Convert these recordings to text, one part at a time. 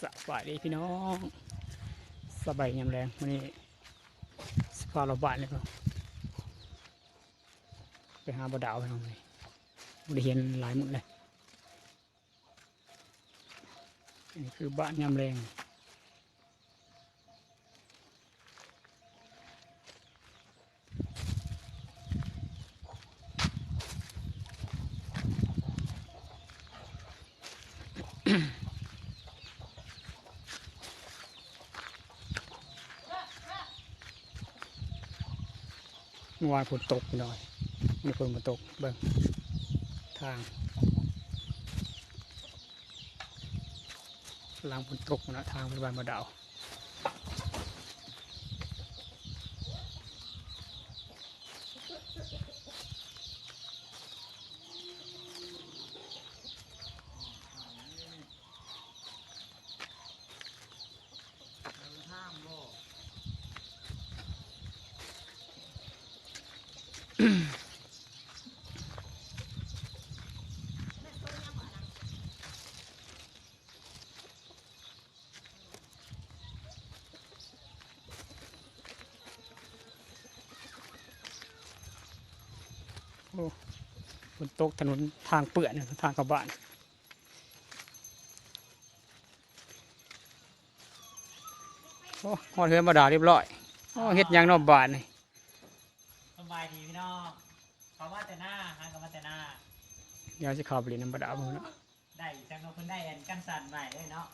สบายดีพี่น้องสบายยามแรงวันนี้สภาพเราบ้านเลยครับไปหาบ่ดาวพี่น้องเลยได้เห็นหลายมื้อเลยนี่คือบ้านยามแรง มื่อวานฝนตกหน่อยมีฝนมาตกเบิ่งทางหลังฝนตกนะทางไปบ้านมาดาว ฝนโตกถนนทางเปื่อนทางเข้าบ้านโอ้ฮอดเฮือนบ่าเรียบร้อยโอ้เฮ็ดยังนอกบ้านนี่ สบายดีพี่น้องเขาว่า แต่หน้าหางกับว่าแต่หน้า เดี๋ยวจะเข้าไปเรียนน้ำบ่ดาวเพิ่นเนาะได้จังเราคนได้อันกันสั่นใหม่เลยเนาะ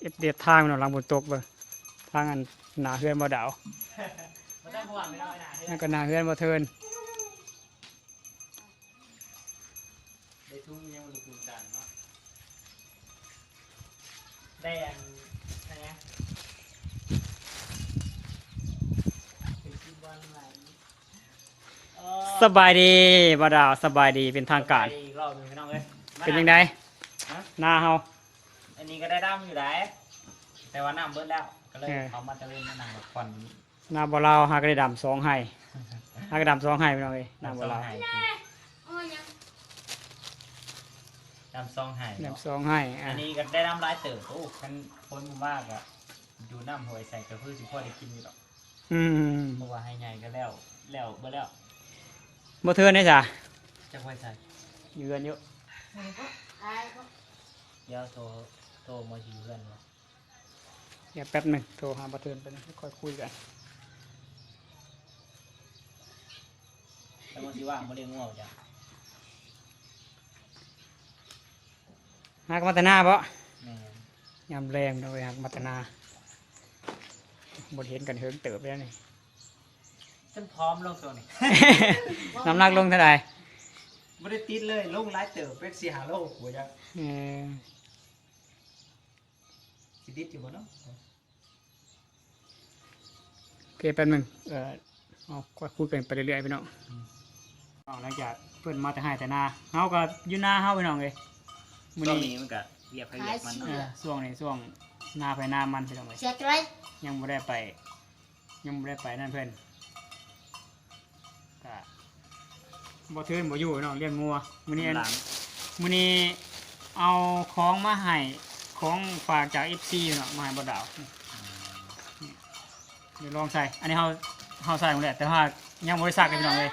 เอ็ดเดียดทางมันเนาะหลังฝนตกเบิ่งทางอันหน้าเฮือนบ่ดาวไม่ต้องห่วงไม่ต้องไปไหนนั่นก็หน้าเฮือนบ่เทิน ได้ทุ่งยังมาลุกกันเนาะได้อันอะไรนะเป็นที่บอลใหม่เอ่อ สบายดีบ่ดาวสบายดีเป็นทางการสบยดีอีกรอบหนึงพี่น้องเอ้ยมาเป็นยังไงฮะหน้าเฮา อันนี้ก็ได้ดำอยู่ไหนแต่ว่าน้ำเบิดแล้ว ก็เลยเออเขามาตะเวนมานั่งกับควันหน้าบ่ลาวหากระได้ดำสองให้หากระดำสองให้พี่น้องเอ้ยหน้าบ่ลาวดำซองไห้ดำซองไห้ดำสองให้อะอันนี้ก็ได้น้ำลายเติบโอ้คันคนหมู่มากอะดูน้ำหวยใส่กระพือสิพ่อได้กินอยู่หรอกอืมเพราะว่าให้ใหญ่ก็แล้วแล้วเบ่แล้ว บ่เทินได้จ้ะจักไว้ใส่อยู่กันอยู่เดี๋ยวโทรโทรมาหิวเพื่อนวะเดี๋ยวแป๊บหนึงโทรหาบ่เทินไปนะค่อยคุยกันแล้วมันสิว่างบ่ได้ง่วงจ้ะหากมาแตหนาบ่แม่นยามแรงเราไปหักมัตนาบทเห็นกันเฮิงเติบแล้วนี่ ฉันพร้อมลงตัวนี่น้ำหนักลงเท่าไหร่บ่ได้ติดเลยลงหลายเติบเป็นสิหาโลหัวจ้ะเออสิติดอยู่บ่เนาะโอเคแป๊บหนึงเออเอาค่อยคุยกันไปเรื่อยๆพี่น้องเอาหลังจากเพื่อนมาแต่ให้แต่หนาเฮาก็อยู่หน้าเฮาพี่น้องเลยมื้อช่วงนี้นี้มันก็เรียบให้เรียบมันเออช่วงนี้ช่วงหน้าไปหน้ามันพี่น้องเลยเสียใจยังบ่ได้ไป ยังบ่ได้ไปนั่นเพื่อน ก็บ่เทินบ่อยู่พี่น้องเลี้ยงงัวมื้อนี้อันหลังมื้อนี้เอาของมาให้ของฝากจาก FC เนาะมาให้บ่ดาวนี่เดี๋ยวลองใส่ อันนี้เฮาเฮาใส่หมดแล้วแต่ว่ายังบ่ได้ซักเลยพี่น้องเลย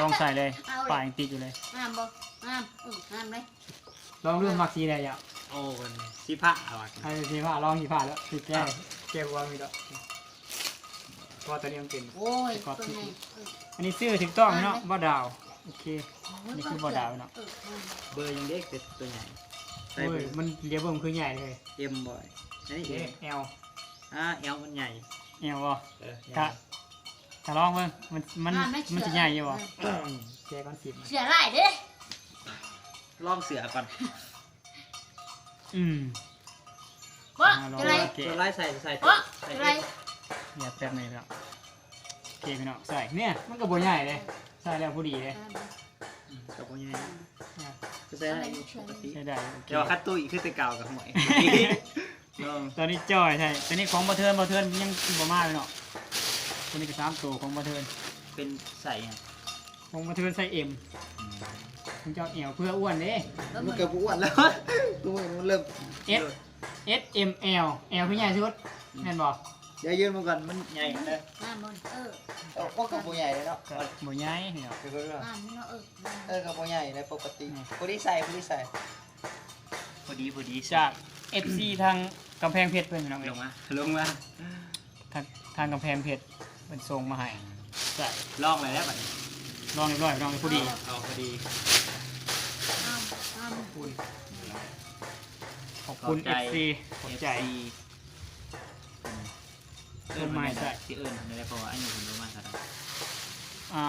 ลองใส่เลยป่ายังติดอยู่เลย งามบ่งามอืองามเลยลองดูมักสีได้ยังโอ้คนสิพระเอาว่ะให้สีผ้าลองสีผ้าแล้วสิแก้แก้วางมีดอกเพราะว่าตัวนี้มันเป็น โอ้ยตัวนี้อั นนี้ซื้อถูกต้องเนาะบ่ดาว โอเค นี่คือบ่ดาวเนาะออเบอร์ยังเด็กแต่ตัวใหญ่ใส่โอ้เบอยร์มันเรียบเบิ่มคือใหญ่เลยเอ็มบ่อยอันนี้เอเอ็มลอ่าเอลมันใหญ่เอลบ่เออถ้าถ้าลองเบิ่งมัน มันงาไมันจะใหญ่อยู่บ่เออแก้ก้อนสิบเสียไรเด้ลองเสือก่อนอืม บ่อ่าลองจะไรโอเค ตัวไล่ใส่ใส่บ่ใส่จะไรเนี่ยแป๊บนึงครับโอ เคพี่น้องใส่เนี่ยมันก็บ่ใหญ่เลยใส่แล้วพอดีเลยกับตัวใหญ่เนี่ยก็ใส่ได้ปกติใช้ได้โอเคเดี๋ยวคัดตุ้ยคือแตะเก่ากับหมวยลองตอนนี้จอยใช่ตอนนี้ของบ่เทินบ่เทินยังบ่มาเลยเนาะตัวนี้ก็สามตัวของมาเทินเป็นใส่หยังของมาเทินใส่เอ็มอืมคุณเจ้าเอวเพื่ออ้วนเด้แล้วมัมันนเกือบอ้วนแล้วกูมันเริ่ม S S M L L พี่ใหญ่สุดแม่นบอก อย่ายืนมาก่อนมันใหญ่นะน้ำมันเออเออก็กับโบใหญ่เลยเนาะก็บ่ใหญ่เนี่ยคือเรื่องน้ำนี่เนาะเออเออกับโบใหญ่เลยปกติอืมพอดีใส่พอดีใส่พอดีพอดีจาก FC ทางกำแพงเพชรเพิ่นพี่น้องลเอ้ยงมาลงมาทางทางกำแพงเพชรเพิ่นส่งมาให้ใส่ลองเลยแล้วบัดนี้ลองเรียบร้อยพี่น้องเอ้ยพอดีเอาพอดีน้ำน้ำคุณขอบคุณ ขอบใจ FC ขอบใจ FC ต้นไม้ใส่ที่เอิ้นในเพราะว่าอันนี้ผมรู้มากครับอ่า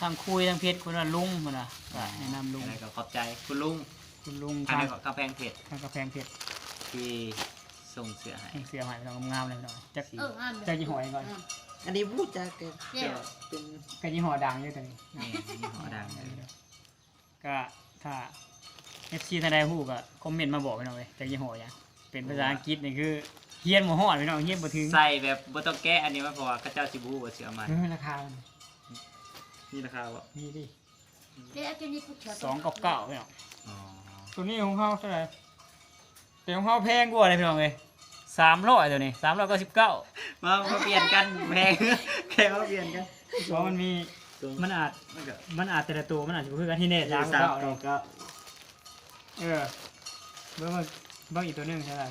ทางคุยทางเพชรคุณว่าลุงพุ่นน่ะก็แนะนำลุงอะไรก็ขอบใจคุณลุงคุณลุงทางทางในกำแพงเพชรทางกำแพงเพชรที่ส่งเสื้อให้เสียหายพี่น้องงามๆเลยพี่น้องจักเออน้ำจักยี่ห้อยังก่อน อันนี้พูดจากเกินเจ้าเป็นก็ยี่ห้อดังอยู่ตัวนี้นี่ยี่ห้อดังเลยก็ถ้า FC ท่านใดฮู้ก็คอมเมนต์มาบอกพี่น้องเลยจักยี่ห้อหยังเป็นภาษาอังกฤษนี่คือ เฮียนบ่ฮอดพี่น้องเฮียนบ่ถึงใส่แบบบ่ต้องแก้อันนี้มันเพราะว่าเขาเจ้าสิบูว่าเสือมันเออราคามันนี่ราคาบ่นี่ดิเจ้าจะนี่กูเถื่อนสองกับเก้าพี่น้องอ๋อตัวนี้ของเขาเท่าไหร่แต่ของเขาแพงกว่าเลยพี่น้องเลยสามร้อยตัวนี้สามร้อยก็สิบเก้ามามาเปลี่ยนกันแพงแค่มาเปลี่ยนกันเพราะมันมีมันอาจมันก็มันอาจแต่ละตัวมันอาจจะบ่คือกันที่เน็ตสามสามเก้าเก้าเก้าเออเบิ่งว่าเบิ่งอีกตัวหนึงใช่ไหม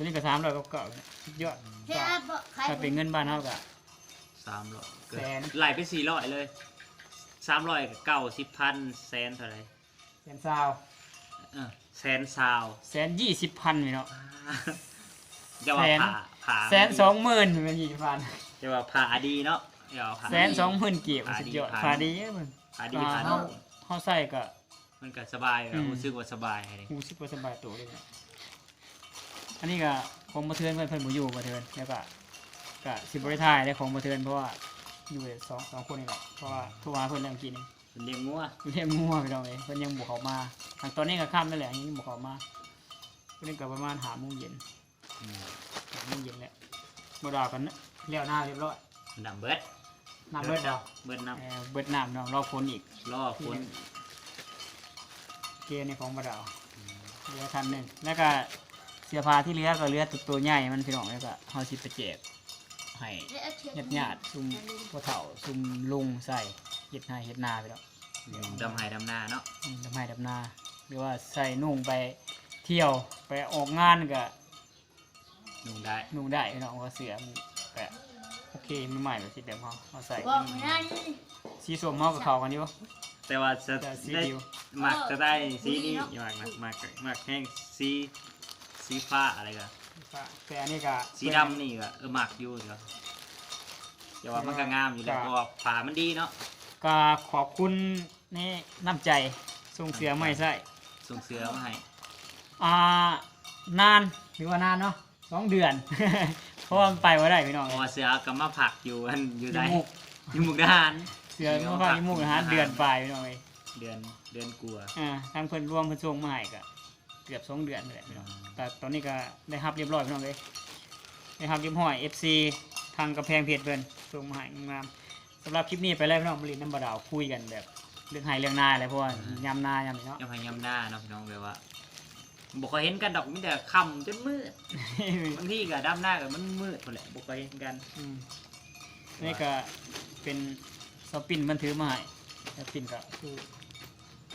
ตัวนี้ก็สามร้อยเก้าสุดยอดเจ้าบ่ใครถ้าเป็นเงินบ้านเท่ากับสามร้อยเกิแสน ไหลไปสี่ร้อยเลยสามร้อยเก้าสิบพันแสนเท่าไหร่แสนซาวเออแสนซาวแสนยี่สิบพันพี่น้องจะว่าแสน ผ่าผ่าแสนสองหมื่นเป็นยี่สิบพันจะว่าผ่าดีเนาะอย่าว่าผ่า แสนสองหมื่นเกียบสุดยอดผ่าพาดี ดีมันผ่าดีอ่าผ่าเขาดีเขาใส่ก็ มันก็สบายอืม รู้สึกว่าสบายเลยหูชิบสบายตัวเลยนะ อันนี้ก็ของมาเทือนเพื่อนเพื่อนบ่อยู่มาเทือนแล้วก็ก็สิบริทายได้ของมาเทือนเพราะว่าอยู่ได้สองสองคนนี่แหละเพราะว่าโทรหาเพื่อนแล้วเมื่อกี้นี่เป็นเลี้ยงงัวอยู่เรียกงัวไปเราเองเพื่อนยังบุกเขามาทางตอนนี้ก็ค่ำนั่นแหละยังบุกเขามาเพื่อนก็ประมาณหาโมงเย็นอืมหาโมงเย็นแหละบ่ดาวกันนะเลี้ยวหน้าเรียบร้อยดำเบิดน้ำเบิดดาวเบิดน้เอ่อเบิดน้ำน้องรอฝนอีกำล่อคนเกณฑ์ในของบ่ดาวเหลือทันหนึ่งแล้วก็ เสื้อผ้าที่เหลือก็เหลือตัวตัวใหญ่มันพี่น้องแล้วก็เฮาสิไปแจกให้เจ้าเชื่อญาติญาติๆซุมพ่อเฒ่าซุมลุงใส่เฮ็ดนาเฮ็ดนาไปแล้วดำไห้ดำนาเนาะอืมดำไม้ดำนาหรือว่าใส่นุ่งไปเที่ยวไปออกงานก็ นุ่งได้นุ่งได้พี่น้องว่าเสือมันก็โอเคมันใหม่แบบที่เดิมเขาเขาใส่บอกไม่ได้นี่สีส้มเขากับเขากันอยู่แต่ว่าจะแต่สีได้ดิวมักจะได้สีนี้เอออยากนะมักมักแห้งสี สีฟ้าอะไรกันแต่อันนี้ก็สีดำนี่ก็เออมักอยู่เดี๋ยวแต่ว่ามันก็งามอยู่แล้วเพราะว่าฝามันดีเนาะก็ขอบคุณนี่น้ำใจส่งเสือไม่ใส่ส่งเสือมาให้อ่านานหรือว่านานเนาะสองเดือนเพราะว่ามันไปว่าได้พี่น้องเพราะว่าเสือกับมาผักอยู่อันอยู่อได้ยู่มุกอยู่มุกดาหารเสือมาฟังยี่มุกนะฮะเดือนปลายพี่น้องเลยเดือนเดือนกลัวาอ่าทางเพิ่นรวมเพิ่นส่งมาให้ก็เกือบสองเดือนเลยพี่น้องแต่ตอนนี้ก็ได้รับเรียบร้อยพี่น้องเลยได้รับเรียบร้อย FC ทางกำแพงเพจเพิ่นส่งมาให้งามๆสำหรับคลิปนี้ไปแล้วพี่น้องบริณน้ำบาดาวคุยกันแบบ เรื่องไห้เรื่องนาอะไรเพราะว่ายำนายำนี่เนาะยังพยายามหน้าเนาะพี่น้องแบบว่าบอกเคยเห็นกันดอกมีแต่คำจนมืดบางทีก็ดำหน้ากับมันมืดหมดแหละบอกเคยเห็นกันอืมนี่ก็เป็นสปินมันถือมาให้สปินก็คือ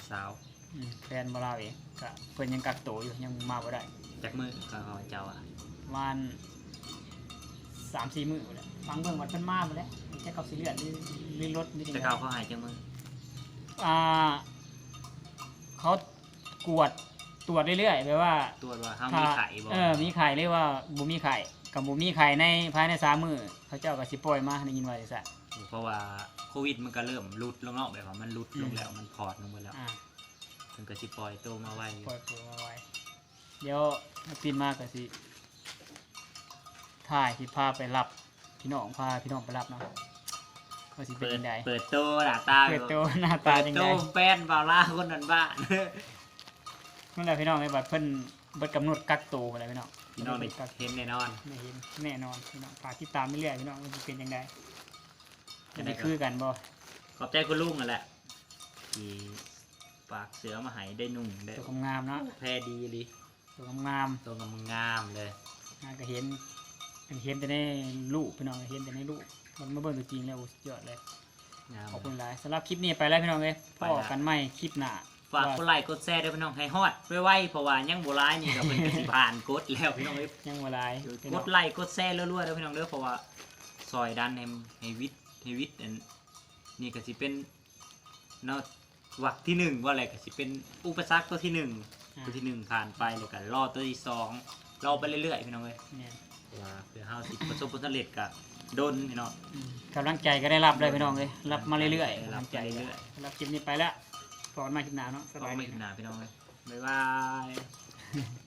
สาว อืมแฟนบาลาวเองก็เพิ่นยังกักตัวอยู่ยังมาบ่ได้จากมือก็เอาเจ้าอะประมาณสามสี่มื้อไปแล้วฟังเบิ่งวัดเพิ่นมาไปแล้วแค่กับสีเลือดหรือหรือรถหรือจังจะไดเก้าเขาหายจากมืออ่าเขากวดตรวจเรื่อยๆแปลว่าตัวจว่าเขาถ้ามีไข่บ่เออมีไข่หรือว่าบ่มีไข่กับบ่มีไข่ในภายในสามมื้อเขาเจ้าก็สิปล่อยมาได้ยินว่าจังซั่นเพราะว่าโควิดมันก็เริ่มลุดลงเนาะแบบว่ามันลุดลงแล้วมันพอดลงไปแล้ว อ่า มันก็สิปล่อยโตมาไวอยู่ปล่อยตัวมาไว้ เดี๋ยวปีนมากก็สิถ่ายสิพาไปรับ พี่น้องพาพี่น้องไปรับเนาะว่าสิเป็นเปิดยังไงเปิดโตหน้าตาเปิดตัวหน้าตาเปิดจังโตไงแป้นบาล่าคนนั้นบ้านนั่นแหละพี่น้องไอ้บัดเพิ่นเบิดกำหนดกักตัวอะไรพี่น้องพี่น้องได้เห็นแน่นอนได้เห็นแน่นอนพี่น้องฝากติดตามเรื่อยๆพี่น้องว่าจะเป็นยังไงจะจะได้ได้ครับคือกันบ่ขอบใจคุณลุงนั่นแหละที่ ฝากเสือมาให้ได้นุ่งได้ตัวงามๆเนาะแพรดีเลยตัวงามตัวงามๆเลยๆงานก็เห็นเห็นแต่ในรูปพี่น้องเห็นแต่ในรูปมันมาเบิ่งตัวจริงแล้วโอ้สุดยอดเลยงามขอบคุณหลายสำหรับคลิปนี้ไปแล้วพี่น้องเลยไปพละอกันใหม่คลิปหน้าฝากกดไลค์กดแชร์ด้วยพี่น้องให้ฮอดไวๆเพราะว่ายังโบราณนี่ก็เป็นกสิผ่านกดแล้วพี่น้องเอ้ยยังเวลายพี่กน้องดไลค์กดแชร์รัวๆเด้อพี่น้องเด้อเพราะว่าซอยดันให้ให้วิทย์ให้วิทย์อันนี่ก็สิเป็นเนาะ วักที่หนึ่งว่าอะไรก็สิเป็นอุปสรรคตัวที่หนึ่งตัวที่หนึ่งผ่านไปแล้วก็รอตัวที่สองรอไปเรื่อยๆพี่น้องเอ้ยเนี่ยเพราะว่าเพื่อเฮาสิประสบผลสำเร็จก็ดนพี่น้อง อืมกำลังใจก็ได้รับเลยพี่น้องเลยรับมาเรื่อยๆรับกำลังใจไปเรื่อย รับคลิปนี้ไปแล้วพอกันใหม่คลิปหน้าเนาะสก็บายไม่ดีขนาดพี่น้องเอ้ยบ๊ายบาย